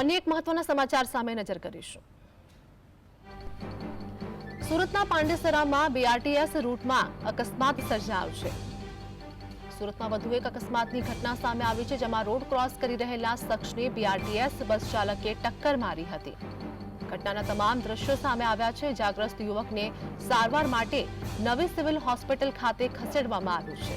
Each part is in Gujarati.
અન્ય એક મહત્વના સમાચાર સામે નજર કરીશું. સુરતના પાંડેસરામાં બીઆરટીએસ રૂટમાં અકસ્માત સર્જાયો છે. સુરતમાં વધુ એક અકસ્માતની ઘટના સામે આવી છે, જેમાં રોડ ક્રોસ કરી રહેલા શખ્સને બીઆરટીએસ બસ ચાલકે ટક્કર મારી હતી. ઘટનાના તમામ દ્રશ્યો સામે આવ્યા છે જાગ્રસ્ત યુવકને સારવાર માટે નવી સિવિલ હોસ્પિટલ ખાતે ખસેડવામાં આવ્યું છે.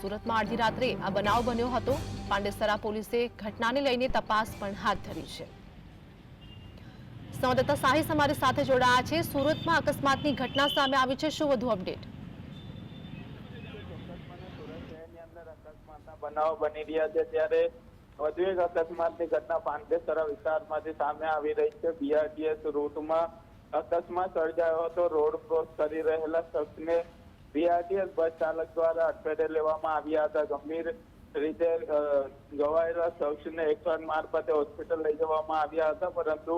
સુરતમાં અડધી રાત્રે આ બનાવ બન્યો હતો. પાંડેસરા પોલીસે ઘટનાને લઈને તપાસ પણ હાથ ધરી છે. સંવાદદાતા સાહિસ અમારી સાથે જોડાયા છે. સુરતમાં અકસ્માતની ઘટના સામે આવી છે. શું વધુ અપડેટ? બનાવો બની રહ્યા છે. ત્યારે વધુ એક અકસ્માતની ઘટના પાંડેસરા વિસ્તારમાંથી સામે આવી રહી છે. બીઆરટીએસ રૂટમાં અકસ્માત સર્જાયો હતો. રોડ ક્રોસ કરી રહેલા શખ્સને બીઆરટીએસ બસ ચાલક દ્વારા અટપેટે લેવામાં આવ્યા હતા. ગંભીર રીતે ઘવાયેલા શખ્સને એકસો મારફતે હોસ્પિટલ લઈ જવામાં આવ્યા હતા. પરંતુ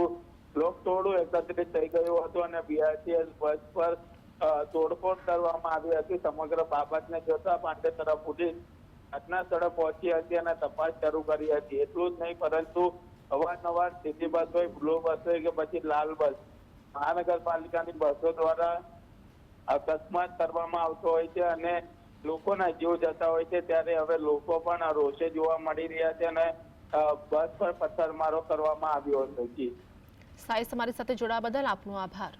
લોકટોળું એકત્રિત થઈ ગયું હતું અને બીઆરટીએસ બસ પર તોડફોડ કરવામાં આવી હતી. સમગ્ર બાબતને જોતા પાંડેસરા પોલીસ ઘટના સ્થળે પહોંચી હતી અને તપાસ શરૂ કરી હતી. એટલું જ નહીં, પરંતુ અવારનવાર સિટી બસ હોય બ્લુ બસ હોય કે પછી લાલ બસ મહાનગરપાલિકાની બસો દ્વારા અકસ્માત કરવામાં આવતો હોય છે અને લોકોના જીવ જતા હોય છે ત્યારે હવે લોકો પણ રોષે જોવા મળી રહ્યા છે અને બસ પર પથ્થરમારો કરવામાં આવ્યો હતો જી. સાહિસ તમારી સાથે જોડાવા બદલ આપનો આભાર.